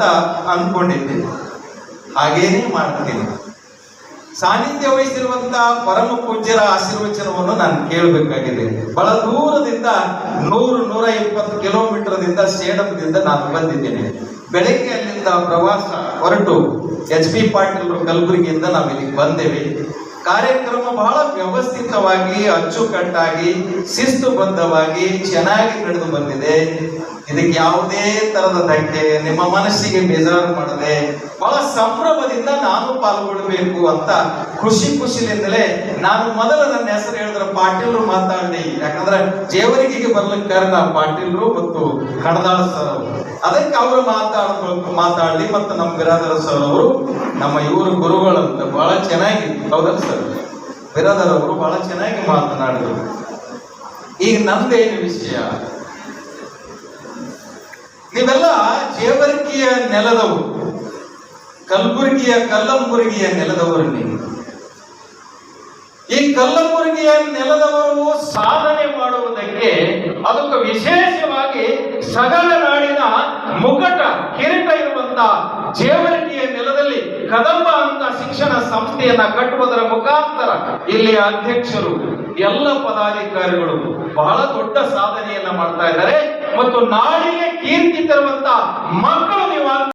ಅಂತ ಅನ್ಕೊಂಡಿದ್ದೆ ಹಾಗೇನೇ ಮಾಡ್ತೀನಿ ಸಾನ್ನಿಧ್ಯ ವಹಿಸಿರುವಂತಹ ಪರಮ ಪೂಜ್ಯರ ಆಶೀರ್ವಚನವನ್ನು ನಾನು ಕೇಳಬೇಕಾಗಿದೆ. ಬಹಳ ದೂರದಿಂದ ನೂರು ನೂರ ಇಪ್ಪತ್ತು ಕಿಲೋಮೀಟರ್ದಿಂದ ಸೇಡಂದಿಂದ ನಾನು ಬಂದಿದ್ದೇನೆ. ಬೆಳಗ್ಗೆ ಅಲ್ಲಿಂದ ಪ್ರವಾಸ ಹೊರಟು. ಎಚ್ ಪಿ ಪಾಟೀಲ್ ಕಲಬುರಗಿಯಿಂದ ನಾವು ಇಲ್ಲಿಗೆ ಬಂದೇವೆ. ಕಾರ್ಯಕ್ರಮ ಬಹಳ ವ್ಯವಸ್ಥಿತವಾಗಿ, ಅಚ್ಚುಕಟ್ಟಾಗಿ ಶಿಸ್ತುಬದ್ಧವಾಗಿ ಚೆನ್ನಾಗಿ ನಡೆದು ಬಂದಿದೆ. ಇದಕ್ಕೆ ಯಾವುದೇ ತರದ ಧಕ್ಕೆ ನಿಮ್ಮ ಮನಸ್ಸಿಗೆ ಬೇಜಾರು ಮಾಡದೆ, ಬಹಳ ಸಂಭ್ರಮದಿಂದ ನಾನು ಪಾಲ್ಗೊಳ್ಬೇಕು ಅಂತ ಖುಷಿ ಖುಷಿಲಿಂದಲೇ ನಾನು ಮೊದಲ ನನ್ನ ಹೆಸರು ಹೇಳಿದ್ರೆ ಪಾಟೀಲ್ರು ಮಾತಾಡಿ. ಯಾಕಂದ್ರೆ ಜೇವರಿಗೆಗೆ ಬರ್ಲಿಕ್ಕೆ ಕಾರಣ ಪಾಟೀಲ್ರು ಮತ್ತು ಕಡದಾಳ ಸರ್ ಅವರು. ಅದಕ್ಕೆ ಅವರು ಮಾತಾಡ್ಬೇಕು ಮಾತಾಡಲಿ ಮತ್ತು ನಮ್ಮ ಬಿರಾದರ ಸರ್ ಅವರು, ನಮ್ಮ ಇವರು ಗುರುಗಳಂತ ಬಹಳ ಚೆನ್ನಾಗಿ, ಹೌದಲ್ಲ ಸರ್ ಬಿರಾದರ್ ಅವರು ಬಹಳ ಚೆನ್ನಾಗಿ ಮಾತನಾಡಿದರು. ಈಗ ನಂದೇನು ವಿಷಯ? ನೀವೆಲ್ಲ ಜೇವರ್ಗಿಯ ನೆಲದವರು ಕಲ್ಬುರ್ಗಿಯ ಕಲ್ಲಂಬುರಗಿಯ ನೆಲದವರು ನೀವು. ಈ ಕಲ್ಲಂಬುರಗಿಯ ನೆಲದವರು ಸಾಧನೆ ಮಾಡುವುದಕ್ಕೆ ಅದಕ್ಕೆ ವಿಶೇಷವಾಗಿ ಸಗಲ ನಾಡಿನ ಮುಗಟ ಕಿರೀಟ ಇರುವಂತ ಜೇವರ್ಗಿಯ ನೆಲದಲ್ಲಿ ಕದಂಬ ಅಂತ ಶಿಕ್ಷಣ ಸಂಸ್ಥೆಯನ್ನ ಕಟ್ಟುವುದರ ಮುಖಾಂತರ ಇಲ್ಲಿಯ ಅಧ್ಯಕ್ಷರು ಎಲ್ಲ ಪದಾಧಿಕಾರಿಗಳು ಬಹಳ ದೊಡ್ಡ ಸಾಧನೆಯನ್ನ ಮಾಡ್ತಾ ಇದ್ದಾರೆ. ಮತ್ತು ನಾಡಿಗೆ ಕೀರ್ತಿ ತರುವಂತ ಮಕ್ಕಳು ನೀವು